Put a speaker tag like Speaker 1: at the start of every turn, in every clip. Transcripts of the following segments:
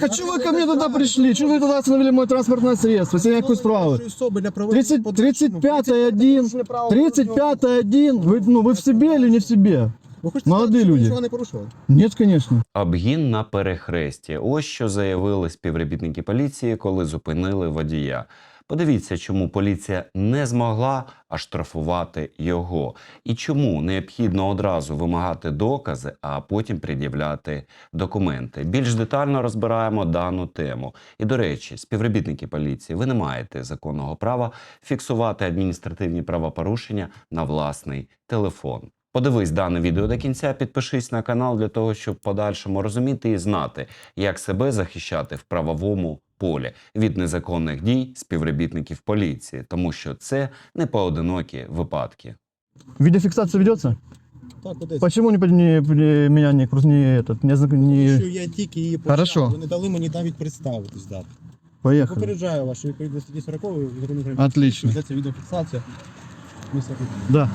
Speaker 1: Так а чого ви ко мне туда пришли? Чого ви туди остановили моє транспортне средство? Це якось справи. 30, 35 один, 35 один. Ви, ну, ви в себе или не в себе? Молоді люди.
Speaker 2: Ні, не порушували?
Speaker 1: Нет, конечно.
Speaker 3: Обгін на перехресті. Ось що заявили співробітники поліції, коли зупинили водія. Подивіться, чому поліція не змогла оштрафувати його, і чому необхідно одразу вимагати докази, а потім пред'являти документи. Більш детально розбираємо дану тему. І до речі, співробітники поліції, ви не маєте законного права фіксувати адміністративні правопорушення на власний телефон. Подивись дане відео до кінця, підпишись на канал для того, щоб в подальшому розуміти і знати, як себе захищати в правовому полі від незаконних дій співробітників поліції, тому що це не поодинокі випадки.
Speaker 1: Видеофиксация ведется?
Speaker 2: Так, кудись.
Speaker 1: Почему не, не, не- меня не, кру- не, этот, не,
Speaker 2: Тому що
Speaker 1: не...
Speaker 2: я тільки її почав.
Speaker 1: Хорошо.
Speaker 2: Ви не дали мені навіть представитись дати.
Speaker 1: Поехали.
Speaker 2: Попереджаю вас, що відповідно статті 40 закону України.
Speaker 1: Отлично.
Speaker 2: Ведеться відеофіксація. Місця тут.
Speaker 1: Да.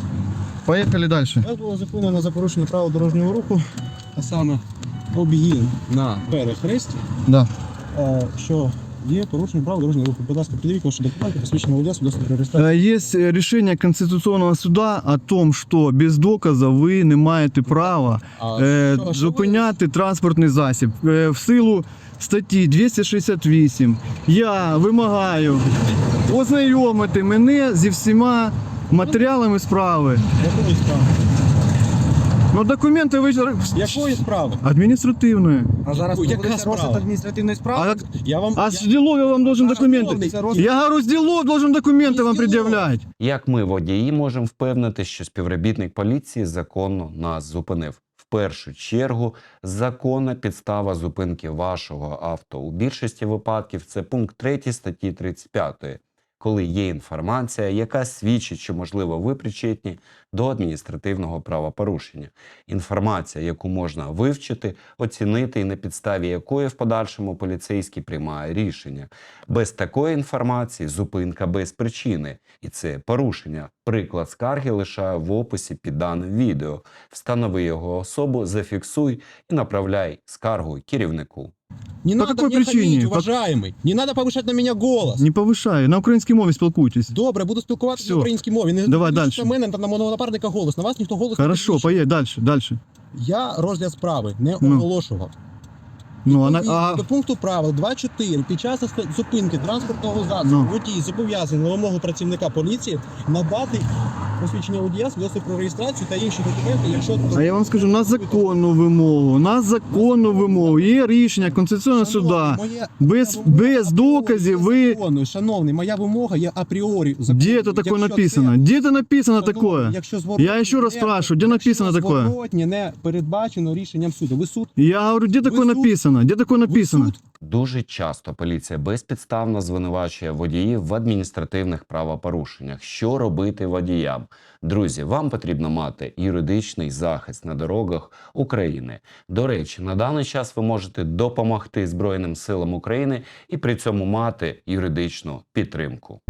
Speaker 1: Поехали дальше.
Speaker 2: Вас було зупинено за порушення правил дорожнього руху, а саме об'їзд на перехресті,
Speaker 1: Да.
Speaker 2: е, що є порушенням правил дорожнього руху. Будь ласка, придивіть ваші документи, посвідчення водія, свідоцтво про реєстрацію.
Speaker 1: Э, Есть э, решение Конституционного суда о том, що без доказу ви не маєте права
Speaker 2: А
Speaker 1: е,
Speaker 2: що- що
Speaker 1: зупиняти транспортний засіб. Е, в силу статті 268 я вимагаю ознайомити мене зі всіма матеріалами справи.
Speaker 2: Якої справи?
Speaker 1: Ну, документи ви ж-
Speaker 2: Якої справи?
Speaker 1: адміністративної.
Speaker 4: А зараз
Speaker 2: Яка
Speaker 4: проводиться
Speaker 2: справа?
Speaker 4: розгляд адміністративної справи.
Speaker 1: А,
Speaker 2: Я вам
Speaker 1: а з ділов я вам должен документи. Я говорю, з ділов должен документи вам пред'являти.
Speaker 3: Як ми, водії, можемо впевнити, що співробітник поліції законно нас зупинив? В першу чергу, законна підстава зупинки вашого авто. У більшості випадків це пункт 3 статті 35, коли є інформація, яка свідчить, що можливо ви причетні до адміністративного правопорушення. Інформація, яку можна вивчити, оцінити і на підставі якої в подальшому поліцейський приймає рішення. Без такої інформації зупинка без причини, і це порушення. Приклад скарги лишаю в описі під даним відео. Встанови його особу, зафіксуй і направляй скаргу керівнику.
Speaker 2: Не
Speaker 1: По
Speaker 2: надо
Speaker 1: какой
Speaker 2: мне
Speaker 1: причине?
Speaker 2: хамить,
Speaker 1: По-
Speaker 2: уважаемый. Не надо повышать на меня голос.
Speaker 1: Не повишаю, на українській мові спілкуйтесь.
Speaker 2: Добре, буду спілкуватися
Speaker 1: Всё.
Speaker 2: на українській мові. Не
Speaker 1: Давай
Speaker 2: підвищуйте
Speaker 1: дальше.
Speaker 2: мене та на мого напарника голос. На вас ніхто голос не
Speaker 1: Хорошо,
Speaker 2: підвищує.
Speaker 1: поїдь далі, далі.
Speaker 2: Я розгляд справи не
Speaker 1: Ну.
Speaker 2: оголошував.
Speaker 1: Ну, а, на- а,
Speaker 2: До пункту правил 2.4 під час оста- зупинки транспортного засобу
Speaker 1: Ну.
Speaker 2: водій зобов'язаний на вимогу працівника поліції надати посвідчення водія, свідоцтво про реєстрацію та інші документи, якщо
Speaker 1: а я вам скажу, на законну вимогу, на законну вимогу. Є рішення Конституційного суда.
Speaker 2: Моя-
Speaker 1: Без,
Speaker 2: моя вимога
Speaker 1: без доказів
Speaker 2: є
Speaker 1: ви...
Speaker 2: законною. Шановний, моя вимога є апріорі законною.
Speaker 1: Где это такое
Speaker 2: Якщо
Speaker 1: написано?
Speaker 2: це-
Speaker 1: Где это написано
Speaker 2: Шановний,
Speaker 1: такое?
Speaker 2: Якщо зворотні
Speaker 1: Я ще раз
Speaker 2: не-
Speaker 1: спрашиваю, где
Speaker 2: якщо
Speaker 1: написано такое?
Speaker 2: зворотні не передбачено рішенням суду. Ви суд?
Speaker 1: Я говорю, где такое
Speaker 2: суд?
Speaker 1: Написано? Где такое
Speaker 2: Ви
Speaker 1: написано?
Speaker 3: Дуже часто поліція безпідставно звинувачує водіїв в адміністративних правопорушеннях. Що робити водіям? Друзі, вам потрібно мати юридичний захист на дорогах України. До речі, на даний час ви можете допомогти Збройним силам України і при цьому мати юридичну підтримку.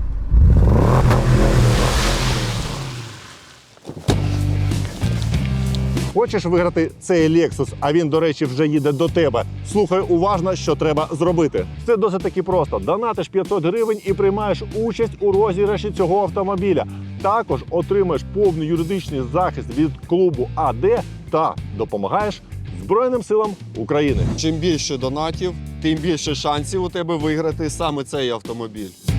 Speaker 5: Хочеш виграти цей Lexus, а він, до речі, вже їде до тебе. Слухай уважно, що треба зробити. Це досить таки просто. Донатиш 500 гривень і приймаєш участь у розіграші цього автомобіля. Також отримаєш повний юридичний захист від клубу АД та допомагаєш Збройним силам України.
Speaker 6: Чим більше донатів, тим більше шансів у тебе виграти саме цей автомобіль.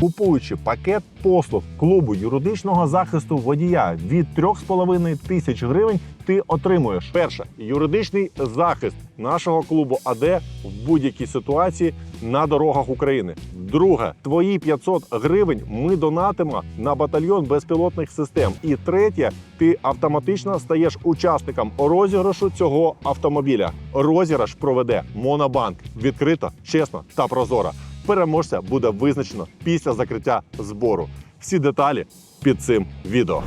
Speaker 5: Купуючи пакет послуг клубу юридичного захисту водія від 3,5 тисяч гривень, ти отримуєш перше юридичний захист нашого клубу АД в будь-якій ситуації на дорогах України. Друге, твої 500 гривень ми донатимо на батальйон безпілотних систем. І третє, ти автоматично стаєш учасником розіграшу цього автомобіля. Розіграш проведе Монобанк відкрито, чесно та прозоро. Переможця буде визначено після закриття збору. Всі деталі під цим відео.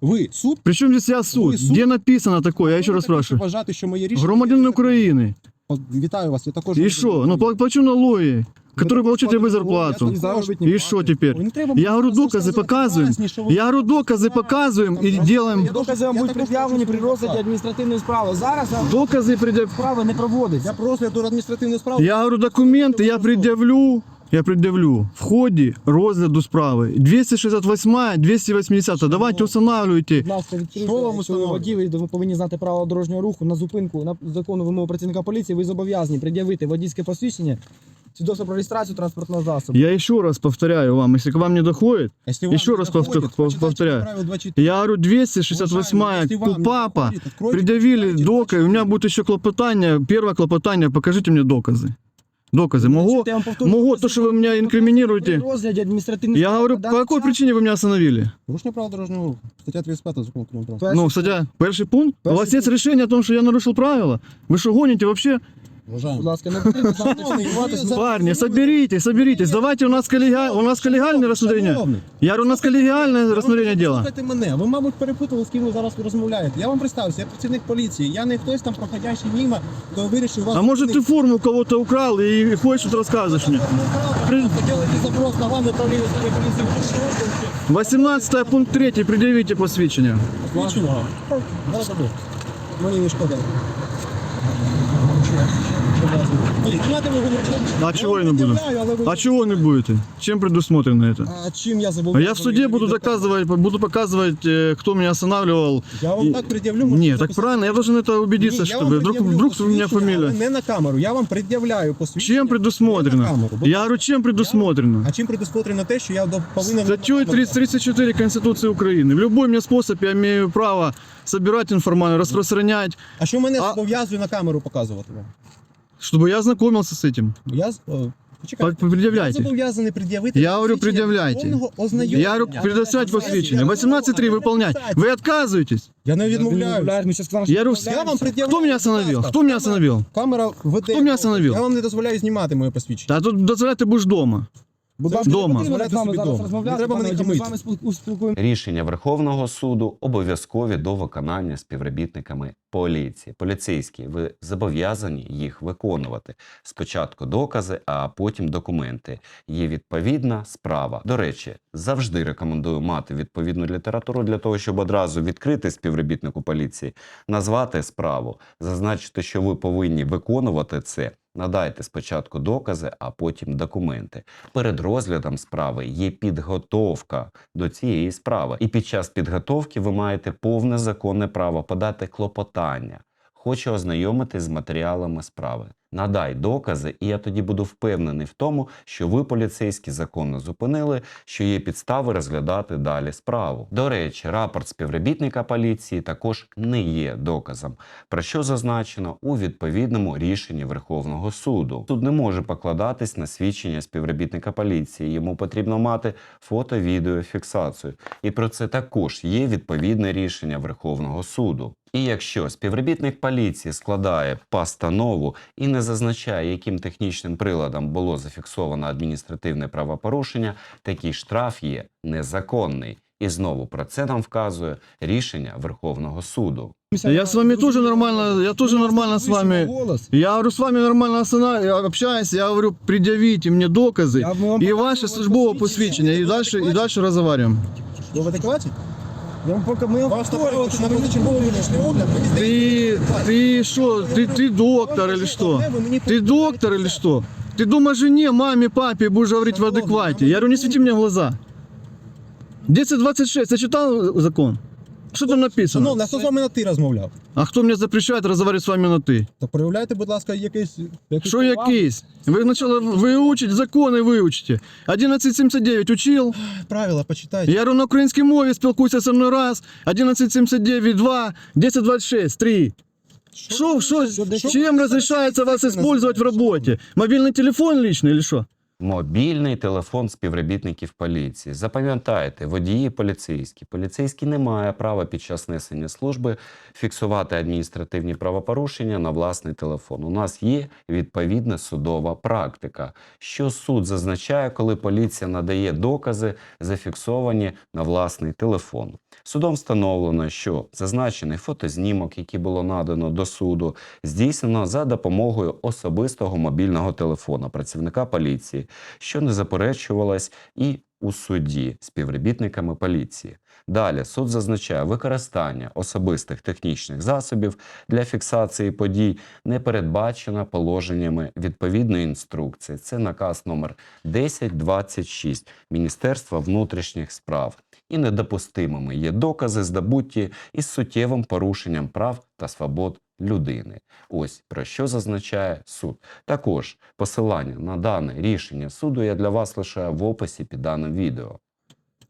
Speaker 2: Ви суд?
Speaker 1: Причому здесь я суд?
Speaker 2: Вы суд?
Speaker 1: Где написано такое? Я еще
Speaker 2: Ви
Speaker 1: раз спрашиваю.
Speaker 2: Вважати, що моє рішення...
Speaker 1: Громадянин України
Speaker 2: незаконним. Вітаю вас, я також...
Speaker 1: І що? Ну, пла- плачу налоги. который получите вы зарплату. И что теперь? Я говорю, доказы показываем. Я говорю, доказы показываем и делаем.
Speaker 4: Докази вам будуть пред'явлені при розгляді адміністративної справи. Зараз
Speaker 1: Доказы предъяв...
Speaker 4: справи не проводиться.
Speaker 2: Я просто до адміністративної справи.
Speaker 1: Я говорю, документы я предъявлю. Я пред'явлю в ході розгляду справи 268, 280. Давайте устанавливайте.
Speaker 4: Будь ласка, відкрийте.
Speaker 2: Що вам
Speaker 4: Якщо ви
Speaker 2: установлено?
Speaker 4: водій, ви ви повинні знати правила дорожнього руху на зупинку на законну вимогу працівника поліції. Ви зобов'язані пред'явити водійське посвідчення, свідоцтво про реєстрацію транспортного засобу.
Speaker 1: Я еще раз повторяю вам, если к вам не доходит,
Speaker 2: Якщо вам
Speaker 1: Еще
Speaker 2: не
Speaker 1: раз
Speaker 2: доходить,
Speaker 1: повтор-
Speaker 2: почитайте
Speaker 1: повторяю.
Speaker 2: правила 24.
Speaker 1: я говорю, 268
Speaker 2: Уважаемый, если вам не
Speaker 1: КУПАПа
Speaker 2: доходит, откройте,
Speaker 1: предъявили
Speaker 2: почитайте,
Speaker 1: доказ. У меня будет еще клопотание. Первое клопотание, покажите мне доказы. Доказы. Могу,
Speaker 4: Я вам повторюю,
Speaker 1: могу то, что вы меня инкриминируете.
Speaker 4: При розгляді адміністративної
Speaker 1: Я
Speaker 4: справи
Speaker 1: говорю,
Speaker 4: на
Speaker 1: по
Speaker 4: даний
Speaker 1: какой
Speaker 4: час-
Speaker 1: причине вы меня остановили?
Speaker 2: Порушення правил дорожнього руху. Стаття 35 закону України про
Speaker 4: Перший
Speaker 1: Ну, статья, перший пункт. У
Speaker 4: Перший
Speaker 1: вас есть
Speaker 4: пункт.
Speaker 1: решение о том, что я нарушил правила? Вы что, гоните вообще?
Speaker 2: Вважаємо.
Speaker 4: Будь ласка, не потрібно з нами спілкуватися.
Speaker 1: Парни, соберитесь, соберитесь. Давайте у нас, коллега... у нас коллегиальное рассмотрение.
Speaker 2: Шановний,
Speaker 1: Я говорю, у нас коллегиальное рассмотрение дела.
Speaker 2: Слухайте мене, ви, мабуть, перепутали, з ким ви зараз розмовляєте. Я вам представився, я працівник поліції. Я не хтось там проходящий мимо, хто вирішив вас.
Speaker 1: А может ты форму у кого-то украл и хочешь что-то рассказываешь мне?
Speaker 2: Хотіли запрос на главне управління поліції.
Speaker 1: 18 пункт 3, предъявите посвящение.
Speaker 2: Включено. Зараз забув. Мені не шкода. Ні, знаєте, ви говорите,
Speaker 1: А чего я не буду?
Speaker 2: пред'являю, але ви-
Speaker 1: А чего не будете? Чем предусмотрено это?
Speaker 2: А чим я забув?
Speaker 1: А я в суде буду доказывать, буду показывать, э, кто меня останавливал.
Speaker 2: Я вам
Speaker 1: И-
Speaker 2: так пред'явлю. можете
Speaker 1: Нет, так
Speaker 2: записати.
Speaker 1: правильно, я должен это убедиться,
Speaker 2: Ні, я
Speaker 1: чтобы
Speaker 2: вам
Speaker 1: вдруг,
Speaker 2: пред'явлю
Speaker 1: вдруг у меня
Speaker 2: посвідчення,
Speaker 1: фамилия.
Speaker 2: але Не на камеру, я вам пред'являю посвідчення.
Speaker 1: Чем
Speaker 2: Не на
Speaker 1: предусмотрено?
Speaker 2: камеру, бо-
Speaker 1: Я говорю, чем предусмотрено?
Speaker 2: А чим предусмотрено те, що я до- повинен...
Speaker 1: Статьей 334 Конституции Украины. В любой мне способ я имею право собирать информацию, распространять,
Speaker 2: А що мене
Speaker 1: А-
Speaker 2: зобов'язує на камеру показувати вам?
Speaker 1: чтобы я ознакомился с этим.
Speaker 2: Я з- о, почекайте.
Speaker 1: По-
Speaker 2: Я
Speaker 1: Предъявляйте.
Speaker 2: зобов'язаний пред'явити.
Speaker 1: Я говорю,
Speaker 2: посвідчення
Speaker 1: пред'являйте.
Speaker 2: повного ознайомлення.
Speaker 1: Я говорю, предоставить посвящение. 18.3 выполнять. Вы отказываетесь?
Speaker 2: Я не відмовляю.
Speaker 4: Ми зараз сказали,
Speaker 1: Я говорю,
Speaker 2: Я вам пред'являю.
Speaker 1: Кто меня остановил? Кто меня остановил?
Speaker 2: Камера веде.
Speaker 1: Хто мене остановив?
Speaker 2: Я вам не дозволяю знімати моє посвідчення.
Speaker 1: А тут дозволяй, ты будешь дома.
Speaker 4: Будь ласка,
Speaker 1: Дома.
Speaker 4: не потрібно з нами зараз розмовляти.
Speaker 2: Не треба мене
Speaker 4: Ми з
Speaker 2: хамити.
Speaker 4: вами спіл- спілкуємося.
Speaker 3: Рішення Верховного суду обов'язкові до виконання співробітниками поліції. Поліцейські, ви зобов'язані їх виконувати. Спочатку докази, а потім документи. Є відповідна справа. До речі, завжди рекомендую мати відповідну літературу для того, щоб одразу відкрити співробітнику поліції, назвати справу, зазначити, що ви повинні виконувати це. Надайте спочатку докази, а потім документи. Перед розглядом справи є підготовка до цієї справи. І під час підготовки ви маєте повне законне право подати клопотання. Хочу ознайомитись з матеріалами справи. Надай докази, і я тоді буду впевнений в тому, що ви поліцейські законно зупинили, що є підстави розглядати далі справу. До речі, рапорт співробітника поліції також не є доказом, про що зазначено у відповідному рішенні Верховного суду. Суд не може покладатись на свідчення співробітника поліції. Йому потрібно мати фото-відеофіксацію. І про це також є відповідне рішення Верховного суду. І якщо співробітник поліції складає постанову і не зазначає, яким технічним приладом було зафіксовано адміністративне правопорушення, такий штраф є незаконний. І знову про це нам вказує рішення Верховного суду.
Speaker 1: Я с вами тоже нормально, я тоже нормально с вами.
Speaker 4: Голос.
Speaker 1: Я говорю, с вами нормально осана- я общаюсь, я говорю, предъявите мне доказы
Speaker 4: Я- мы вам
Speaker 1: и
Speaker 4: показывали
Speaker 1: ваше службовое
Speaker 4: посвящение.
Speaker 1: посвящение, и дальше, и дальше разговариваем.
Speaker 2: Ви в адекваті?
Speaker 4: Я вам поки ми вам
Speaker 2: Вас
Speaker 4: повторюємо,
Speaker 2: направити
Speaker 4: що
Speaker 2: на
Speaker 4: ви
Speaker 2: позичерговий внутрішній огляд. ви
Speaker 1: Ты, ты что, ты, ты доктор или что? Ты доктор или что? Ты дома жене, маме, папе будешь говорить в адеквате. Я говорю, не свети мне в глаза. 1026, ты читал закон? Что там написано?
Speaker 2: Шановний, а хто з вами на ти розмовляв?
Speaker 1: А кто мне запрещает разговаривать с вами на ты?
Speaker 2: То проявляйте, будь ласка, якийсь... якийсь
Speaker 1: Что
Speaker 2: повагу.
Speaker 1: якийсь? Вы сначала выучить законы выучите. 1179 учил.
Speaker 2: Правила почитайте.
Speaker 1: Я говорю, на українській мові спілкуйся со мною раз. 1179 2, 1026 3. Что, что,
Speaker 2: що-
Speaker 1: чем разрешается вас использовать в работе? Мобильный телефон личный или что?
Speaker 3: Мобільний телефон співробітників поліції. Запам'ятайте, водії поліцейські. Поліцейський не має права під час несення служби фіксувати адміністративні правопорушення на власний телефон. У нас є відповідна судова практика, що суд зазначає, коли поліція надає докази, зафіксовані на власний телефон. Судом встановлено, що зазначений фотознімок, який було надано до суду, здійснено за допомогою особистого мобільного телефона працівника поліції що не заперечувалось і у суді співробітниками поліції. Далі суд зазначає використання особистих технічних засобів для фіксації подій не передбачено положеннями відповідної інструкції. Це наказ номер 1026 Міністерства внутрішніх справ. І недопустимими є докази, здобуті із суттєвим порушенням прав та свобод людини. Ось про що зазначає суд. Також посилання на дане рішення суду я для вас лишаю в описі під даним відео.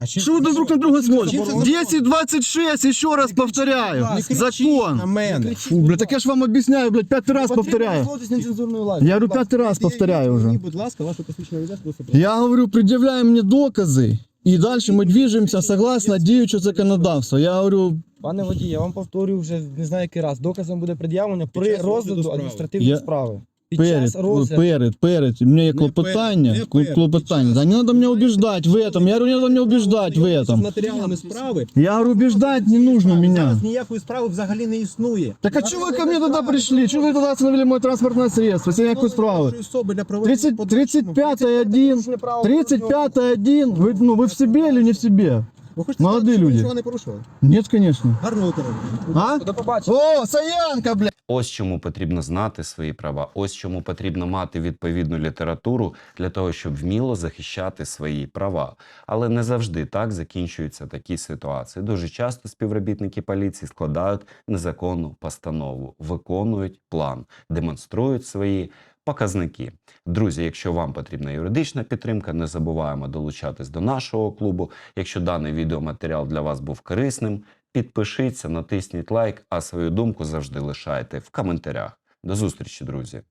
Speaker 2: А чим
Speaker 1: Что вы друг на друга смотрите?
Speaker 2: заборонено?
Speaker 1: 10.26, еще раз повторяю.
Speaker 2: Не кричіть
Speaker 1: Закон.
Speaker 2: на мене.
Speaker 1: Фу, блядь, так я ж вам объясняю, блядь, пятый раз повторяю.
Speaker 4: нецензурною лайкою.
Speaker 1: Я говорю, пятый раз повторяю уже.
Speaker 2: Мені, будь ласка, ваше посвідчення водія свідоцтво про
Speaker 1: Я говорю, предъявляй мне доказы, и дальше мы движемся согласно діючого законодавства. Я говорю,
Speaker 4: Пане водій, я вам повторюю вже не знаю який раз. Доказом буде пред'явлено при
Speaker 2: час розгляду
Speaker 4: розгляду
Speaker 2: справи.
Speaker 4: адміністративної
Speaker 1: Я-
Speaker 4: справи. Під
Speaker 1: перед,
Speaker 4: час розгляду.
Speaker 1: перед, перед, у меня есть
Speaker 2: Не
Speaker 1: клопотание,
Speaker 2: перед, не
Speaker 1: кло-
Speaker 2: перед,
Speaker 1: клопотание.
Speaker 2: під
Speaker 1: Да
Speaker 2: час.
Speaker 1: не надо меня убеждать в этом, я говорю, не надо меня убеждать в
Speaker 2: З
Speaker 1: этом.
Speaker 2: матеріалами справи.
Speaker 1: Я говорю, убеждать не нужно меня.
Speaker 2: Зараз ніякої справи взагалі не існує.
Speaker 1: Так а чего вы ко мне тогда пришли? Чего вы тогда остановили мое транспортное средство, если никакой справы?
Speaker 2: Вашої особи для проведення
Speaker 1: 30,
Speaker 2: подальшого-
Speaker 1: 35-1, 35-1, вы, ну, вы в себе или не в себе?
Speaker 2: Ви хочете
Speaker 1: Молоді
Speaker 2: сказати, що
Speaker 1: люди.
Speaker 2: нічого не порушували?
Speaker 1: Нет, конечно.
Speaker 2: Гарного здоров'я.
Speaker 1: А?
Speaker 4: До побачення.
Speaker 1: О, Саянка, блядь!
Speaker 3: Ось чому потрібно знати свої права, ось чому потрібно мати відповідну літературу для того, щоб вміло захищати свої права. Але не завжди так закінчуються такі ситуації. Дуже часто співробітники поліції складають незаконну постанову, виконують план, демонструють свої показники. Друзі, якщо вам потрібна юридична підтримка, не забуваємо долучатись до нашого клубу. Якщо даний відеоматеріал для вас був корисним, підпишіться, натисніть лайк, а свою думку завжди лишайте в коментарях. До зустрічі, друзі!